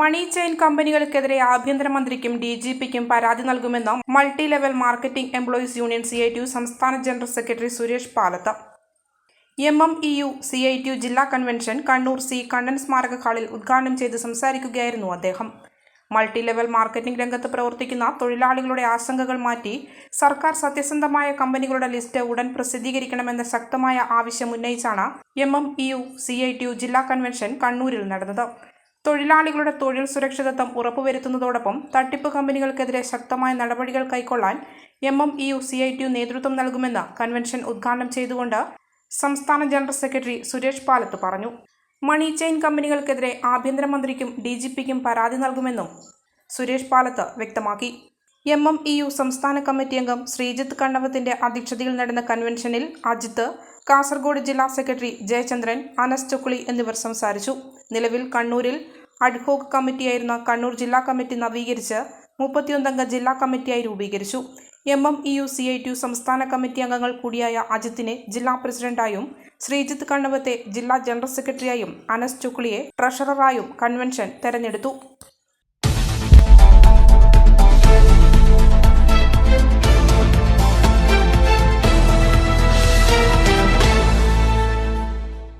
മണി chain കമ്പനികൾക്കെതിരെ ആഭ്യന്തരമന്ത്രിക്കും D G പിക്കും പരാതി നൽകുമെന്ന് multi level marketing employees union C I T U സംസ്ഥാന general secretary Suresh Palath. M M E U C I T U ജില്ലാ convention Kannur C Kannan സ്മാരക ഹാളിൽ ഉദ്ഘാടനം ചെയ്ത് സംസാരിക്കുകയായിരുന്നു അദ്ദേഹം. മൾട്ടി ലെവൽ മാർക്കറ്റിംഗ് രംഗത്ത് പ്രവർത്തിക്കുന്ന തൊഴിലാളികളുടെ ആശങ്കകൾ മാറ്റി സർക്കാർ സത്യസന്ധമായ കമ്പനികളുടെ ലിസ്റ്റ് ഉടൻ പ്രസിദ്ധീകരിക്കണമെന്ന ശക്തമായ ആവശ്യം ഉന്നയിച്ചാണ് M M E U C I T U ജില്ലാ കൺവെൻഷൻ കണ്ണൂരിൽ നടന്നത്. തൊഴിലാളികളുടെ തൊഴിൽ സുരക്ഷിതത്വം ഉറപ്പുവരുത്തുന്നതോടൊപ്പം തട്ടിപ്പ് കമ്പനികൾക്കെതിരെ ശക്തമായ നടപടികൾ കൈക്കൊള്ളാൻ M M E U C I T U നേതൃത്വം നൽകുമെന്ന് കൺവെൻഷൻ ഉദ്ഘാടനം ചെയ്തുകൊണ്ട് സംസ്ഥാന ജനറൽ സെക്രട്ടറി സുരേഷ് പാലത്ത് പറഞ്ഞു. മണി ചെയിൻ കമ്പനികൾക്കെതിരെ ആഭ്യന്തരമന്ത്രിക്കും ഡി ജി പിക്കും പരാതി നൽകുമെന്നും സുരേഷ് പാലത്ത് വ്യക്തമാക്കി. എം എം ഇ യു സംസ്ഥാന കമ്മിറ്റി അംഗം ശ്രീജിത്ത് കണ്ണവത്തിന്റെ അധ്യക്ഷതയിൽ നടന്ന കൺവെൻഷനിൽ അജിത്ത് കാസർഗോഡ് ജില്ലാ സെക്രട്ടറി ജയചന്ദ്രൻ അനസ് ചുക്കുളി എന്നിവർ സംസാരിച്ചു. നിലവിൽ കണ്ണൂരിൽ അഡ്ഹോക് കമ്മിറ്റിയായിരുന്ന കണ്ണൂർ ജില്ലാ കമ്മിറ്റി നവീകരിച്ച് മുപ്പത്തിയൊന്നംഗ ജില്ലാ കമ്മിറ്റിയായി രൂപീകരിച്ചു. M M E U C I T U സംസ്ഥാന കമ്മിറ്റി അംഗങ്ങൾ കൂടിയായ അജിത്തിനെ ജില്ലാ പ്രസിഡന്റായും ശ്രീജിത്ത് കണ്ണവത്തെ ജില്ലാ ജനറൽ സെക്രട്ടറിയായും അനസ് ചുക്ലിയെ ട്രഷററായും കൺവെൻഷൻ തെരഞ്ഞെടുത്തു.